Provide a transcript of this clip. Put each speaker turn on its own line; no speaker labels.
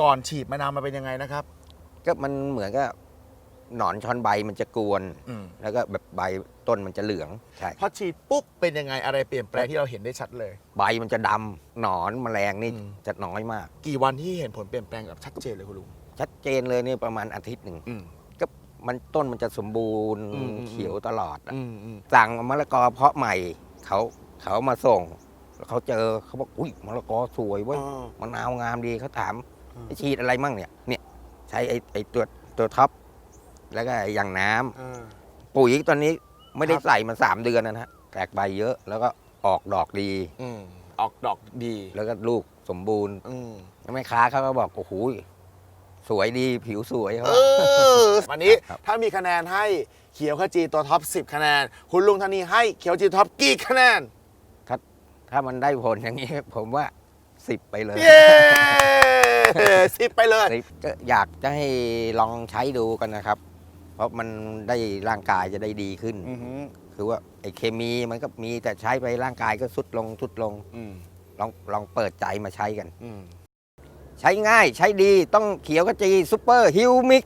ก่อนฉีดมะนาวมาเป็นยังไงนะครับ
ก็มันเหมือนกับหนอนชอนใบมันจะกวน
อืม
แล้วก็แบบใบต้นมันจะเหลืองใช่
พอฉีดปุ๊บเป็นยังไงอะไรเปลี่ยนแปลงที่เราเห็นได้ชัดเลย
ใบมันจะดำหนอนแมลงนี่
อืม
จะน้อยมาก
กี่วันที่เห็นผลเปลี่ยนแปลงแบบชัดเจนเลยคุณลุง
ชัดเจนเลยนี่ประมาณอาทิตย์หนึ่ง
อืม
ก็มันต้นมันจะสมบูรณ์
อืมอืม
เขียวตลอดอะ
อืมอืม
สั่งมะละกอเพาะใหม่เขาเขามาส่งแล้วเขาเจอเขาบอกอุ้ยมะละกอสวยเว้ย
อ๋อ
มะนาวงามดีเขาถาม
อืม
ไอ้ ฉีดอะไรมั่งเนี่ย เนี่ยใช้ไอ้ไอ้ตัวตัวท็อปแล้วก็ไอ้อย่างน้ำ
อ่า
ปุ๋ยตอนนี้ไม่ได้
ครับ
ใส่มาสามเดือนนะฮะแตกใบเยอะแล้วก็ออกดอกดี
อืมออกดอกดี
แล้วก็ลูกสมบูรณ์
อืม
แม่ค้าเขาก็บอกโอ้โหสวยดีผิวสวยเขา
เอ
ว่า
อวันนี้
ครับ
ถ้ามีคะแนนให้เขียวขจีตัวท็อป 10 คะแนน คุณลุงธนีให้เขียวขจีท็อปกี่คะแนน
ถ้าถ้ามันได้ผลอย่างนี้ ผมว่าสิบไปเลย
เย้ สิบไปเลย
สิบก็อยากจะให้ลองใช้ดูกันนะครับ เพราะมันได้ร่างกายจะได้ดีขึ้น
อือหือ
คือว่าไอ้เคมีมันก็มีแต่ใช้ไปร่างกายก็สุดลงสุดลง
อืม
ลองลองเปิดใจมาใช้กัน
อืม
ใช้ง่ายใช้ดีต้องเขียวกระจีซูเปอร์ฮิวมิก